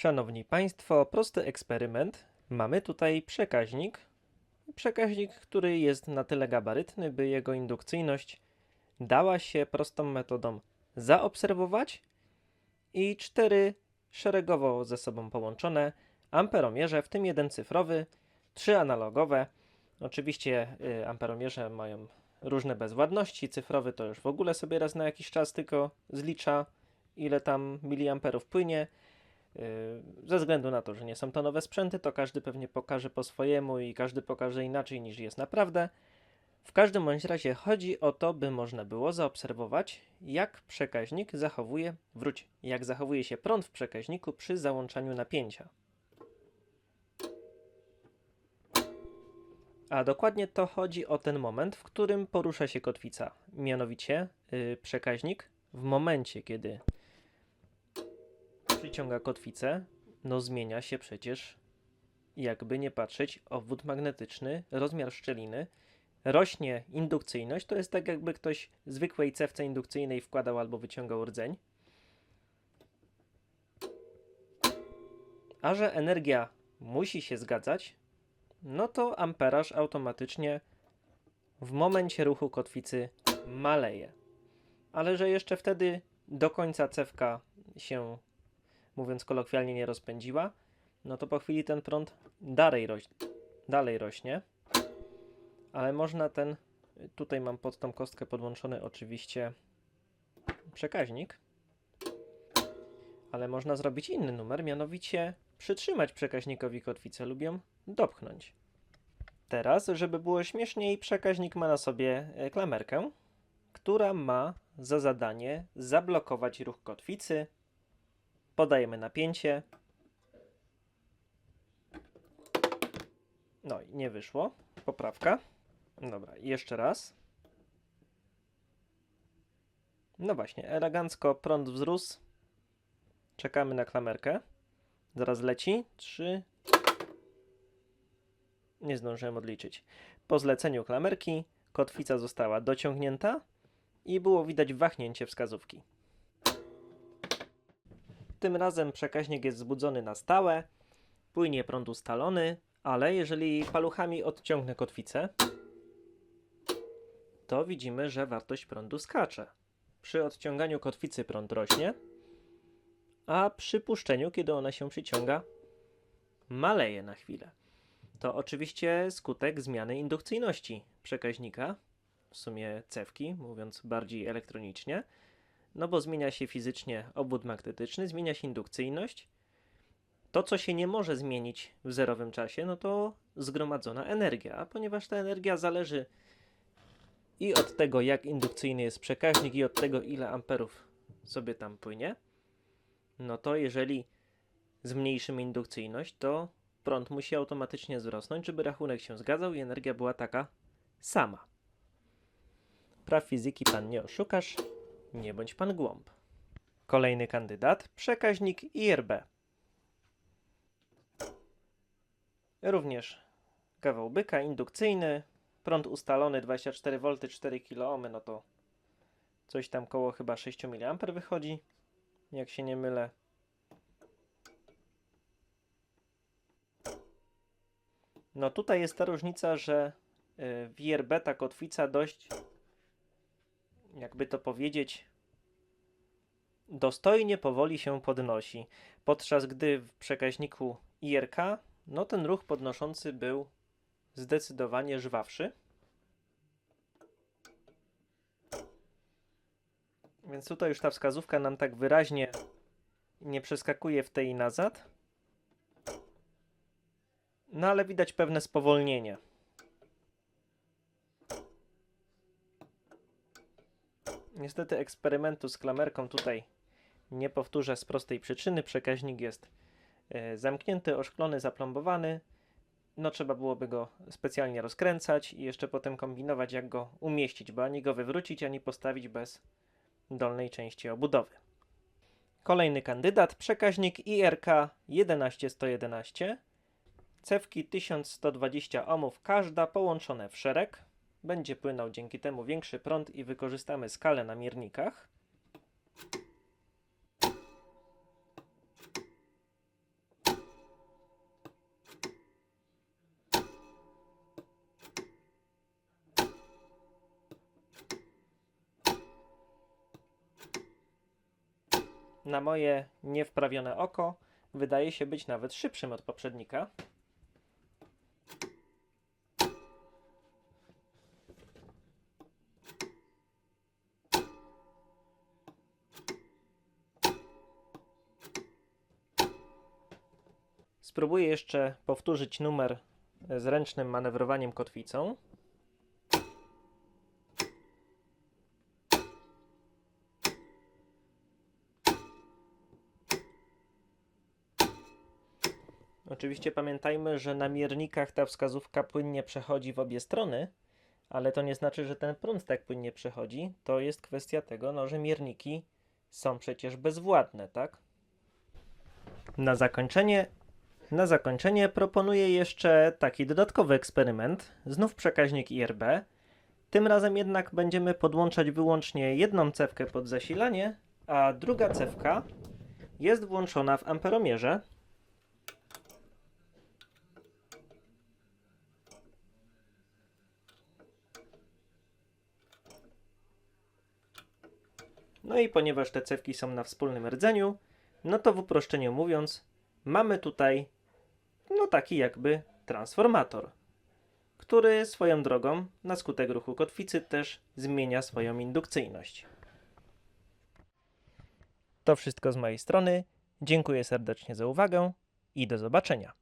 Szanowni Państwo, prosty eksperyment. Mamy tutaj przekaźnik. Przekaźnik, który jest na tyle gabarytny, by jego indukcyjność dała się prostą metodą zaobserwować i cztery szeregowo ze sobą połączone amperomierze, w tym jeden cyfrowy, trzy analogowe. Oczywiście y, amperomierze mają różne bezwładności, cyfrowy to już w ogóle sobie raz na jakiś czas tylko zlicza, ile tam miliamperów płynie. Yy, Ze względu na to, że nie są to nowe sprzęty, to każdy pewnie pokaże po swojemu i każdy pokaże inaczej niż jest naprawdę. W każdym bądź razie chodzi o to, by można było zaobserwować, jak przekaźnik zachowuje, wróć, jak zachowuje się prąd w przekaźniku przy załączaniu napięcia. A dokładnie to chodzi o ten moment, w którym porusza się kotwica. Mianowicie yy, przekaźnik w momencie, kiedy przyciąga kotwicę, no zmienia się przecież, jakby nie patrzeć, obwód magnetyczny, rozmiar szczeliny, rośnie indukcyjność, to jest tak jakby ktoś zwykłej cewce indukcyjnej wkładał albo wyciągał rdzeń. A że energia musi się zgadzać, no to amperaż automatycznie w momencie ruchu kotwicy maleje. Ale że jeszcze wtedy do końca cewka się mówiąc kolokwialnie, nie rozpędziła, no to po chwili ten prąd dalej, roś dalej rośnie. Ale można ten, tutaj mam pod tą kostkę podłączony oczywiście przekaźnik, ale można zrobić inny numer, mianowicie przytrzymać przekaźnikowi kotwicę lub ją dopchnąć. Teraz, żeby było śmieszniej, przekaźnik ma na sobie e, klamerkę, która ma za zadanie zablokować ruch kotwicy podajemy napięcie. No i nie wyszło. Poprawka. Dobra, jeszcze raz. No właśnie, elegancko prąd wzrósł. Czekamy na klamerkę. Zaraz leci. Trzy. Nie zdążyłem odliczyć. Po zleceniu klamerki kotwica została dociągnięta i było widać wahnięcie wskazówki. Tym razem przekaźnik jest wzbudzony na stałe, płynie prąd ustalony, ale jeżeli paluchami odciągnę kotwicę, to widzimy, że wartość prądu skacze. Przy odciąganiu kotwicy prąd rośnie, a przy puszczeniu, kiedy ona się przyciąga, maleje na chwilę. To oczywiście skutek zmiany indukcyjności przekaźnika, w sumie cewki, mówiąc bardziej elektronicznie, no bo zmienia się fizycznie obwód magnetyczny, zmienia się indukcyjność. To, co się nie może zmienić w zerowym czasie, no to zgromadzona energia, a ponieważ ta energia zależy i od tego, jak indukcyjny jest przekaźnik, i od tego, ile amperów sobie tam płynie, no to jeżeli zmniejszymy indukcyjność, to prąd musi automatycznie wzrosnąć, żeby rachunek się zgadzał i energia była taka sama. Praw fizyki pan nie oszukasz, nie bądź pan głąb. Kolejny kandydat, przekaźnik IRB. Również kawał byka indukcyjny, prąd ustalony 24V 4 kΩ, no to coś tam koło chyba 6 mA wychodzi, jak się nie mylę. No tutaj jest ta różnica, że y, w IRB ta kotwica dość jakby to powiedzieć, dostojnie powoli się podnosi, podczas gdy w przekaźniku IRK, no ten ruch podnoszący był zdecydowanie żwawszy. Więc tutaj już ta wskazówka nam tak wyraźnie nie przeskakuje w tej i nazad. No ale widać pewne spowolnienie. Niestety eksperymentu z klamerką tutaj nie powtórzę z prostej przyczyny. Przekaźnik jest e, zamknięty, oszklony, zaplombowany. No trzeba byłoby go specjalnie rozkręcać i jeszcze potem kombinować jak go umieścić, bo ani go wywrócić, ani postawić bez dolnej części obudowy. Kolejny kandydat, przekaźnik IRK 11111. Cewki 1120 ohmów każda połączone w szereg. Będzie płynął dzięki temu większy prąd i wykorzystamy skalę na miernikach. Na moje niewprawione oko wydaje się być nawet szybszym od poprzednika. Spróbuję jeszcze powtórzyć numer z ręcznym manewrowaniem kotwicą. Oczywiście pamiętajmy, że na miernikach ta wskazówka płynnie przechodzi w obie strony, ale to nie znaczy, że ten prąd tak płynnie przechodzi. To jest kwestia tego, no, że mierniki są przecież bezwładne, tak? Na zakończenie, na zakończenie proponuję jeszcze taki dodatkowy eksperyment. Znów przekaźnik IRB. Tym razem jednak będziemy podłączać wyłącznie jedną cewkę pod zasilanie, a druga cewka jest włączona w amperomierze. No i ponieważ te cewki są na wspólnym rdzeniu, no to w uproszczeniu mówiąc, mamy tutaj no taki jakby transformator, który swoją drogą na skutek ruchu kotwicy też zmienia swoją indukcyjność. To wszystko z mojej strony. Dziękuję serdecznie za uwagę i do zobaczenia.